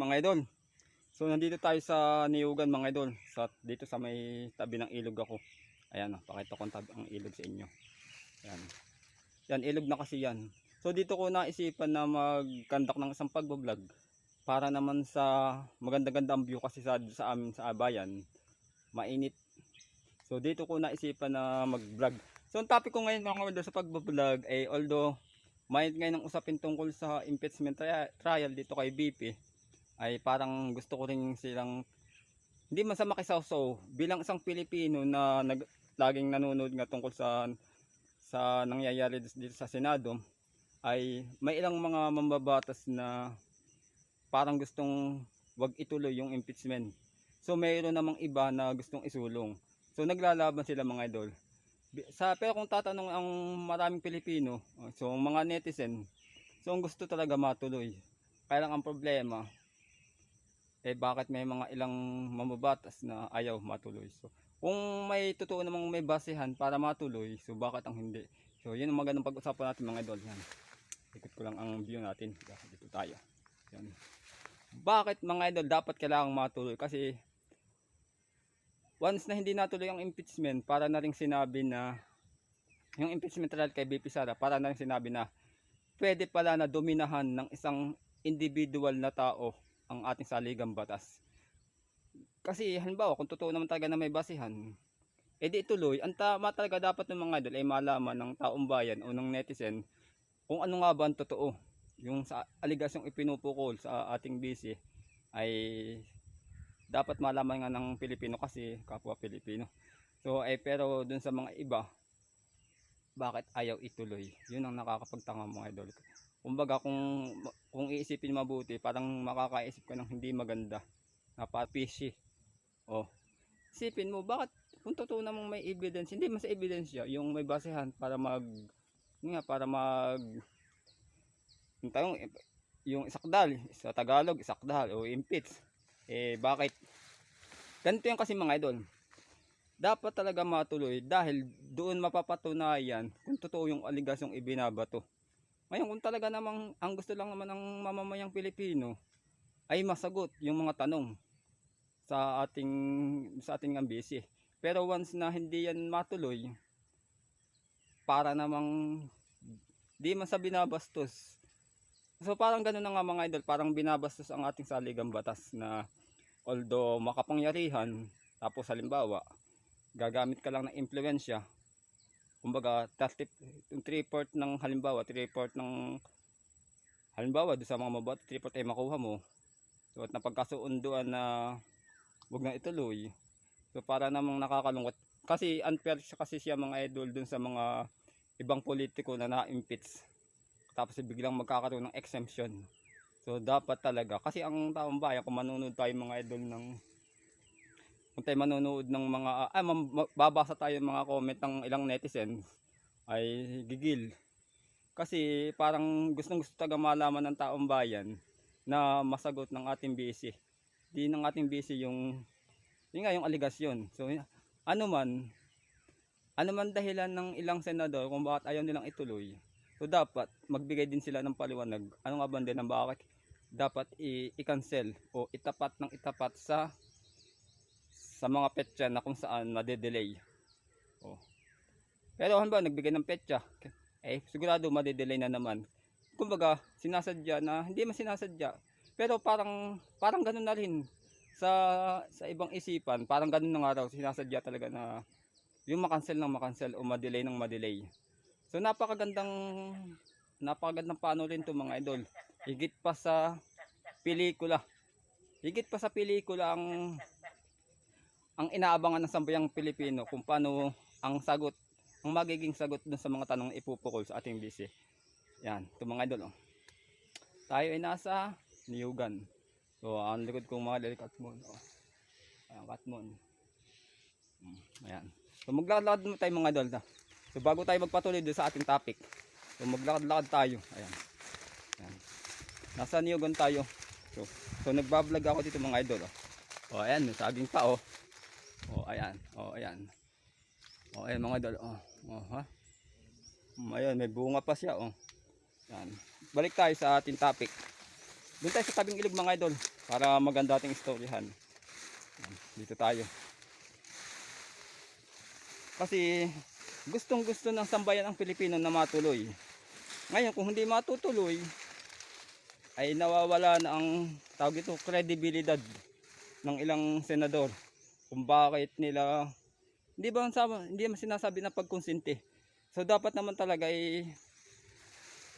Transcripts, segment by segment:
mga idol. So nandito tayo sa Niyugan mga idol. Sa, dito sa may tabi ng ilog ako. Ayan, pakita ko ang ilog sa inyo. Ayan. Yan, ilog na kasi yan. So dito ko naisipan na mag-conduct ng isang pagbablog para naman sa maganda-ganda ang view kasi sa, sa amin sa bayan. Mainit. So dito ko naisipan na mag-vlog. So ang topic ko ngayon mga idol sa pagbablog ay although may ngayon ang usapin tungkol sa impeachment tri- trial dito kay BP ay parang gusto ko rin silang hindi masama kisawsaw bilang isang Pilipino na nag, laging nanonood nga tungkol sa sa nangyayari dito sa Senado ay may ilang mga mambabatas na parang gustong wag ituloy yung impeachment. So mayroon namang iba na gustong isulong. So naglalaban sila mga idol. Sa pero kung tatanong ang maraming Pilipino, so mga netizen, so ang gusto talaga matuloy. Kaya lang ang problema eh bakit may mga ilang mamabatas na ayaw matuloy. So kung may totoo namang may basehan para matuloy, so bakit ang hindi? So yun ang magandang pag-usapan natin mga idol. Yan. Ikot ko lang ang view natin. Dito tayo. Yan. Bakit mga idol dapat kailangang matuloy? Kasi once na hindi natuloy ang impeachment, para na rin sinabi na yung impeachment trial kay BP Sara, para na rin sinabi na pwede pala na dominahan ng isang individual na tao ang ating saligang batas. Kasi halimbawa, kung totoo naman talaga na may basihan, edi ituloy, ang tama talaga dapat ng mga idol ay malaman ng taong bayan o ng netizen kung ano nga ba ang totoo. Yung sa aligasyong ipinupukol sa ating BC ay dapat malaman nga ng Pilipino kasi kapwa Pilipino. So eh pero dun sa mga iba bakit ayaw ituloy? Yun ang nakakapagtanga mga idol. Kumbaga kung kung iisipin mabuti, parang makakaisip ka ng hindi maganda. Napapisi. Oh. Isipin mo bakit kung totoo namang may evidence, hindi mas evidence siya, yung may basehan para mag nga para mag yung tayong yung isakdal sa Tagalog isakdal o impeach eh bakit ganito yung kasi mga idol dapat talaga matuloy dahil doon mapapatunayan kung totoo yung aligasyong ibinabato ngayon kung talaga namang ang gusto lang naman ng mamamayang Pilipino ay masagot yung mga tanong sa ating sa ating ambisi pero once na hindi yan matuloy para namang di man sa binabastos. So parang gano'n na nga mga idol, parang binabastos ang ating saligang batas na although makapangyarihan, tapos halimbawa, gagamit ka lang ng impluensya, kumbaga 30, yung 3 port ng halimbawa, 3 port ng halimbawa doon sa mga mabot, 3 port ay makuha mo. So at napagkasuunduan na wag na ituloy. So para namang nakakalungkot. Kasi unfair siya kasi siya mga idol dun sa mga ibang politiko na na-impeach tapos biglang magkakaroon ng exemption. So dapat talaga kasi ang taong bayan kung manonood tayo mga idol ng kung tayo manonood ng mga ah, babasa tayo ng mga comment ng ilang netizens ay gigil. Kasi parang gustong gusto talaga malaman ng taong bayan na masagot ng ating BC. Di ng ating BC yung yun nga yung aligasyon. So ano man ano man dahilan ng ilang senador kung bakit ayaw nilang ituloy So dapat magbigay din sila ng paliwanag. Ano nga ba din ang bakit dapat i-cancel o itapat ng itapat sa sa mga petsa na kung saan nade-delay. Oh. Pero ba nagbigay ng petsa? Eh sigurado made-delay na naman. Kumbaga sinasadya na hindi man sinasadya. Pero parang parang ganoon na rin sa sa ibang isipan, parang ganoon na nga raw sinasadya talaga na yung makancel ng makancel o ma-delay ng ma-delay. So napakagandang napakagandang paano rin to mga idol. Higit pa sa pelikula. Higit pa sa pelikula ang ang inaabangan ng sambayang Pilipino kung paano ang sagot, ang magiging sagot dun sa mga tanong ipupukol sa ating BC. Yan, ito mga idol. Oh. Tayo ay nasa Niyugan. So, ang likod kong mga delikat mo. Oh. Ayan, katmon. Mm, Ayan. So, maglalakad mo tayo mga idol. So bago tayo magpatuloy doon sa ating topic. So maglakad-lakad tayo. Ayan. Ayan. Nasa Niyugan tayo. So, so nagbablog ako dito mga idol. Oh. oh ayan, saging pa oh. Ayan. Oh ayan. Oh ayan mga idol. Oh, oh ha. Um, ayan, may bunga pa siya oh. Ayan. Balik tayo sa ating topic. Doon tayo sa tabing ilog mga idol. Para maganda ating istoryahan. Yan, Dito tayo. Kasi gustong gusto ng sambayan ang Pilipino na matuloy. Ngayon kung hindi matutuloy, ay nawawala na ang tawag ito, kredibilidad ng ilang senador. Kung bakit nila hindi ba hindi naman sinasabi na pagkonsente. So dapat naman talaga ay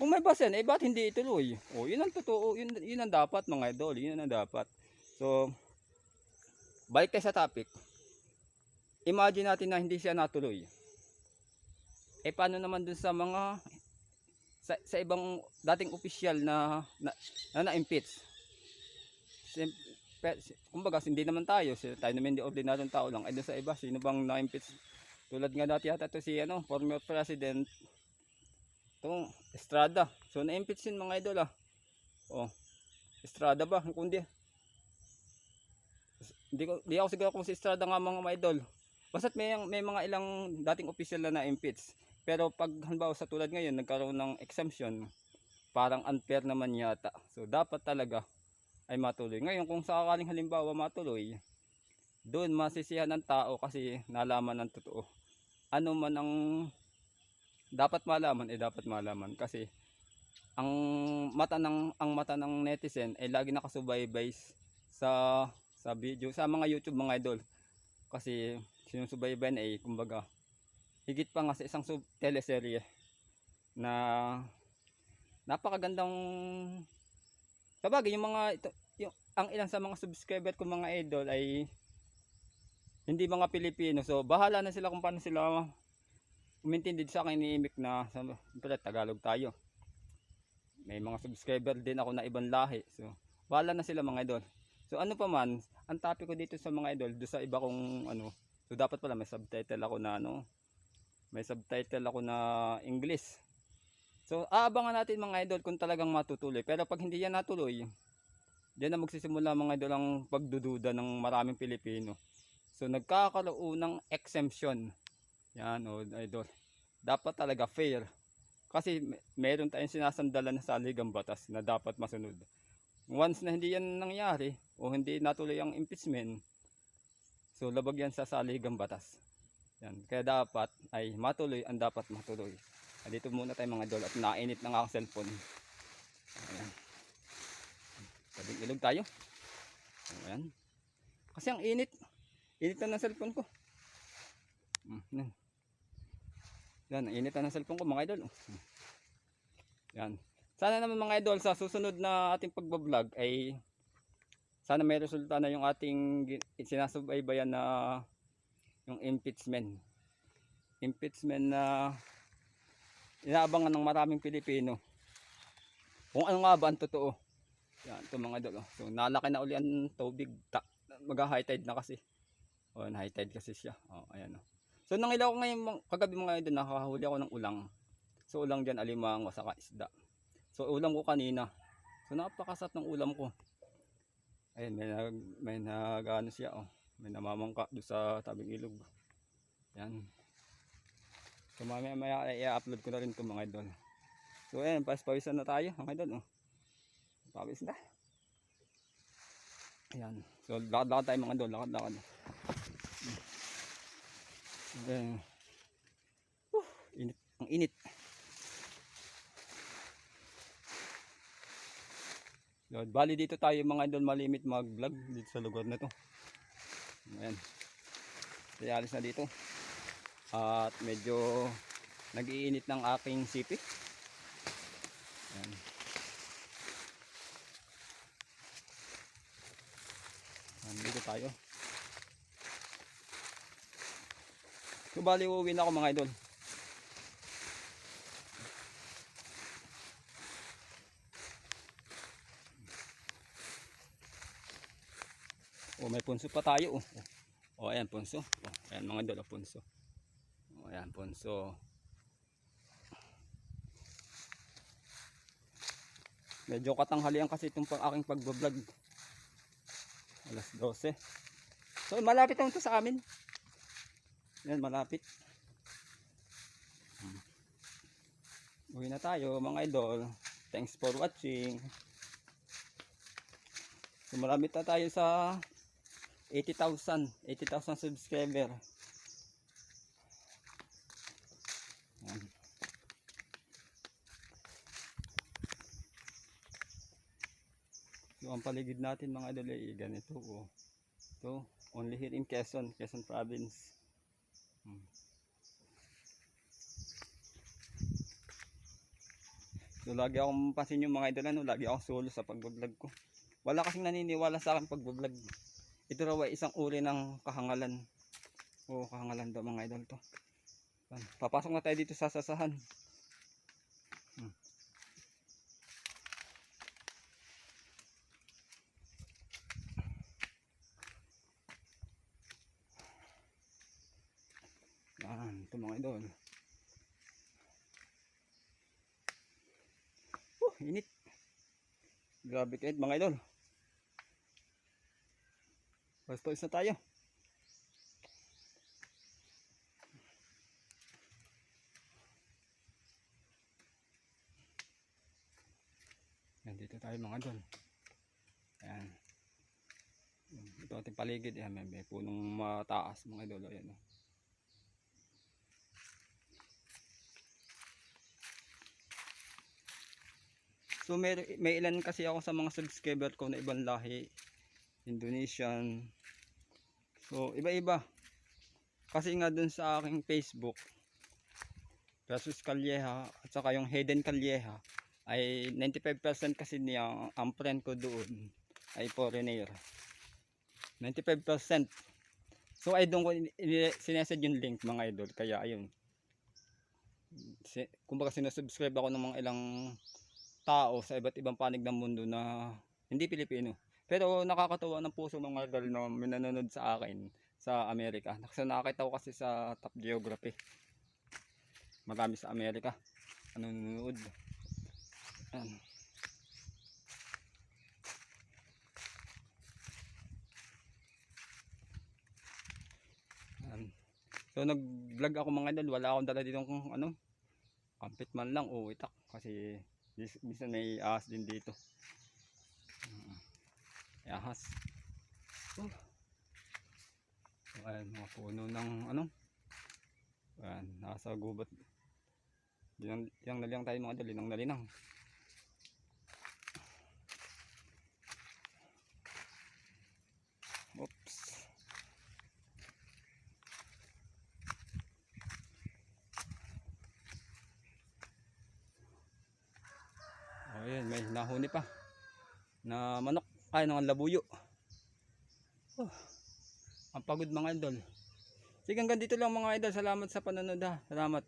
kung may basen, eh ba't hindi ituloy? O yun ang totoo, yun, yun ang dapat mga idol, yun ang dapat. So, balik tayo sa topic. Imagine natin na hindi siya natuloy. Eh paano naman dun sa mga sa, sa ibang dating opisyal na na, na, pe- si- Kumbaga, hindi naman tayo. Si, tayo naman hindi ordinaryong tao lang. Eh dun sa iba, sino bang na-impeach? Tulad nga dati yata to si ano, former president itong Estrada. So na-impeach yun mga idol ah. Oh. Estrada ba? Kundi. Hindi ko di ako siguro kung si Estrada nga mga mga idol. Basta't may may mga ilang dating opisyal na na-impeach. Pero pag halimbawa sa tulad ngayon nagkaroon ng exemption, parang unfair naman yata. So dapat talaga ay matuloy. Ngayon kung sakaling halimbawa matuloy, doon masisiyahan ng tao kasi nalaman ng totoo. Ano man ang dapat malaman eh dapat malaman kasi ang mata ng ang mata ng netizen ay lagi nakasubaybay sa sa video sa mga YouTube mga idol kasi sinusubaybayan ay kumbaga higit pa nga sa isang teleserye na napakagandang sabagay yung mga ito, yung, ang ilan sa mga subscriber ko mga idol ay hindi mga Pilipino. So bahala na sila kung paano sila umintindi sa akin ni Imik na siyempre, Tagalog tayo. May mga subscriber din ako na ibang lahi. So bahala na sila mga idol. So ano pa man ang topic ko dito sa mga idol do sa iba kong ano so dapat pala may subtitle ako na ano may subtitle ako na English so aabangan natin mga idol kung talagang matutuloy pero pag hindi yan natuloy diyan na magsisimula mga idol ang pagdududa ng maraming Pilipino so nagkakaroon ng exemption yan o idol dapat talaga fair kasi me- meron tayong sinasandalan na saligang batas na dapat masunod. Once na hindi yan nangyari o hindi natuloy ang impeachment, so labag yan sa saligang batas. Yan. Kaya dapat ay matuloy ang dapat matuloy. Dito muna tayo mga idol at nainit na nga ang cellphone. Ayan. Tabing ilog tayo. Ayan. Kasi ang init. Init na ng cellphone ko. Mm, yan. Yan, ang init na ng cellphone ko mga idol. oh. Yan. Sana naman mga idol sa susunod na ating pagbablog ay sana may resulta na yung ating sinasubaybayan na yung impeachment. Impeachment na inaabangan ng maraming Pilipino. Kung ano nga ba ang totoo. Yan, ito mga idol. oh. So nalaki na uli ang tubig. Ta- Mag-high tide na kasi. O, high tide kasi siya. O, ayan o. So nangilaw ko ngayon kagabi mga idol nakahuli ako ng ulang. So ulang dyan alimango saka isda. So ulam ko kanina. So napakasat ng ulam ko. Ayun may nag may nag ano siya oh. May namamangka doon sa tabing ilog. Yan. So mamaya maya i-upload ko na rin 'to mga idol. So ayan, pawisan na tayo mga idol oh. Pawis na. Ayan. So lakad-lakad tayo mga idol, lakad-lakad. Ayan. Uh, init, ang init. Yun, bali dito tayo mga idol malimit mag-vlog dito sa lugar na to. Ayan. Kaya alis na dito. At medyo nag-iinit ng aking sipi. Ayan. Ayan, dito tayo. So bali uuwi na ako mga idol. Oh, may punso pa tayo oh. Oh, ayan punso. Oh, ayan mga idol, oh, punso. Ayan punso. Medyo katanghalian kasi itong aking pagbablog. Alas 12. So malapit lang ito sa amin. Yan, malapit. Hmm. Uwi na tayo mga idol. Thanks for watching. So marami na tayo sa 80,000. 80,000 subscriber. Ang paligid natin mga idol ay ganito oh. Ito, only here in Quezon, Quezon province. Hmm. So lagi akong pansin yung mga idol ano, lagi akong solo sa pagbablog ko. Wala kasing naniniwala sa akin pagbablog. Ito raw ay isang uri ng kahangalan. Oo, kahangalan daw mga idol to. Papasok na tayo dito sa sasahan. Hmm. Yan, ito mga idol. Oh, init. Grabe kahit mga idol. Basta na tayo. Nandito tayo mga idol. Ayan. Ito ating paligid. Ayan, may, punong mataas mga idol. Ayan. Oh. So may, may ilan kasi ako sa mga subscriber ko na ibang lahi. Indonesian. So iba-iba. Kasi nga dun sa aking Facebook. Jesus Calleja at saka yung Hayden Calleja ay 95% kasi niya ang friend ko doon ay foreigner. 95%. So ay doon ko in- in- sinesend yung link mga idol. Kaya ayun. Si, kumbaga sinusubscribe ako ng mga ilang tao sa iba't ibang panig ng mundo na hindi Pilipino. Pero nakakatawa ng puso mga idol na may nanonood sa akin sa Amerika. Kasi nakakita ko kasi sa Top Geography. Marami sa Amerika. Nanonood. Yan. Yan. So nag-vlog ako mga idol, wala akong dala dito kung ano, kampit man lang o itak kasi minsan may ahas din dito. May ahas. Oh. Ayan, mga puno ng ano. Ayan, nasa gubat. Yan, yan na lang tayo mga idol, linang na linang. Oops. Oh, ayan, may nahuni pa. Na manok. Ay, ng labuyo. Oh, ang pagod mga idol. Sige, hanggang dito lang mga idol. Salamat sa panonood ha. Salamat.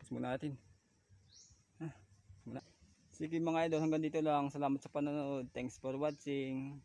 Tapos muna natin. Ah. Sige mga idol, hanggang dito lang. Salamat sa panonood. Thanks for watching.